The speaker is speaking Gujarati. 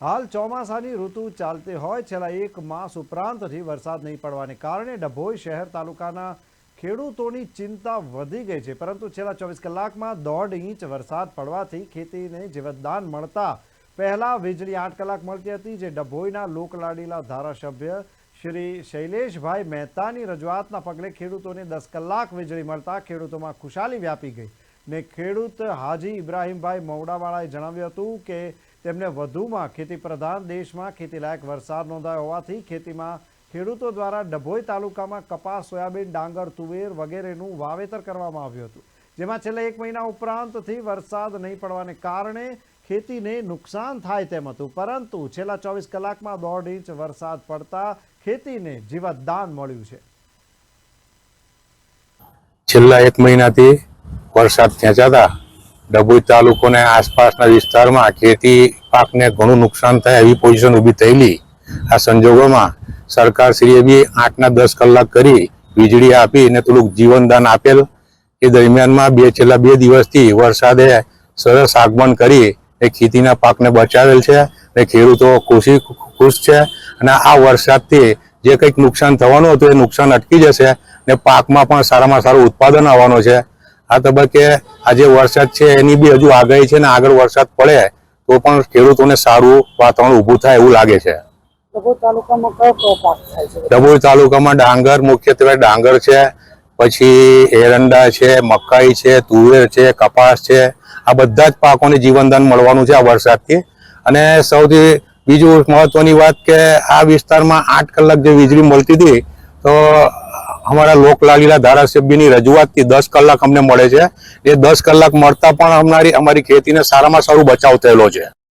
હાલ ચોમાસાની ઋતુ ચાલતી હોય, છેલ્લા એક માસ ઉપરાંતથી વરસાદ નહીં પડવાને કારણે ડભોઈ શહેર તાલુકાના ખેડૂતોની ચિંતા વધી ગઈ છે. પરંતુ છેલ્લા ચોવીસ કલાકમાં દોઢ ઇંચ વરસાદ પડવાથી ખેતીને જીવતદાન મળતા પહેલા વીજળી આઠ કલાક મળતી હતી, જે ડભોઈના લોકલાડીલા ધારાસભ્ય શ્રી શૈલેષભાઈ મહેતાની રજૂઆતના પગલે ખેડૂતોને દસ કલાક વીજળી મળતા ખેડૂતોમાં ખુશાલી વ્યાપી ગઈ. ને ખેડૂત હાજી ઇબ્રાહીમભાઈ મવડાવાળાએ જણાવ્યું હતું કે તેમને વધુમાં ખેતી પ્રધાન દેશમાં ખેતીલાયક વરસાદ નોંધાયો હોવાથી ખેતીમાં ખેડૂતો દ્વારા ડભોઈ તાલુકામાં કપાસ, સોયાબીન, ડાંગર, તુવેર વગેરેનું વાવેતર કરવામાં આવ્યું હતું, જેમાં છેલ્લા એક મહિના ઉપરાંતથી વરસાદ નહીં પડવાને કારણે ખેતીને નુકસાન થાય તેમ હતું. પરંતુ છેલ્લા ચોવીસ કલાકમાં દોઢ ઇંચ વરસાદ પડતા ખેતીને જીવતદાન મળ્યું છે. છેલ્લા એક મહિનાથી વરસાદ ખેંચાતા ડભોઈ તાલુકો અને આસપાસના વિસ્તારમાં ખેતી પાકને ઘણું નુકસાન થાય એવી પોઝિશન ઊભી થયેલી. આ સંજોગોમાં સરકારશ્રીએ બી આઠના દસ કલાક કરી વીજળી આપી અને થોડુંક જીવનદાન આપેલ. એ દરમિયાનમાં બે છેલ્લા બે દિવસથી વરસાદે સરસ આગમન કરી એ ખેતીના પાકને બચાવેલ છે અને ખેડૂતો ખુશી ખુશ છે અને આ વરસાદથી જે કંઈક નુકસાન થવાનું હતું એ નુકસાન અટકી જશે ને પાકમાં પણ સારામાં સારું ઉત્પાદન આવવાનું છે. આ તબક્કે આ જે વરસાદ છે એની બી હજુ આગાહી છે ને આગળ વરસાદ પડે તો પણ ખેડૂતોને સારું વાતાવરણ ઊભું થાય એવું લાગે છે? ડભોઈ તાલુકામાં ડાંગર મુખ્યત્વે ડાંગર છે પછી એરંડા છે મકાઈ છે તુવેર છે કપાસ છે આ બધા જ પાકોને જીવનદાન મળવાનું છે આ વરસાદથી. અને સૌથી બીજું મહત્વની વાત કે આ વિસ્તારમાં આઠ કલાક જે વીજળી મળતી હતી તો અમારા લોકલાલીલા ધારાસભ્યની રજૂઆતથી દસ કલાક અમને મળે છે. એ દસ કલાક મળતા પણ અમારી અમારી ખેતીને સારામાં સારું બચાવ થયેલો છે.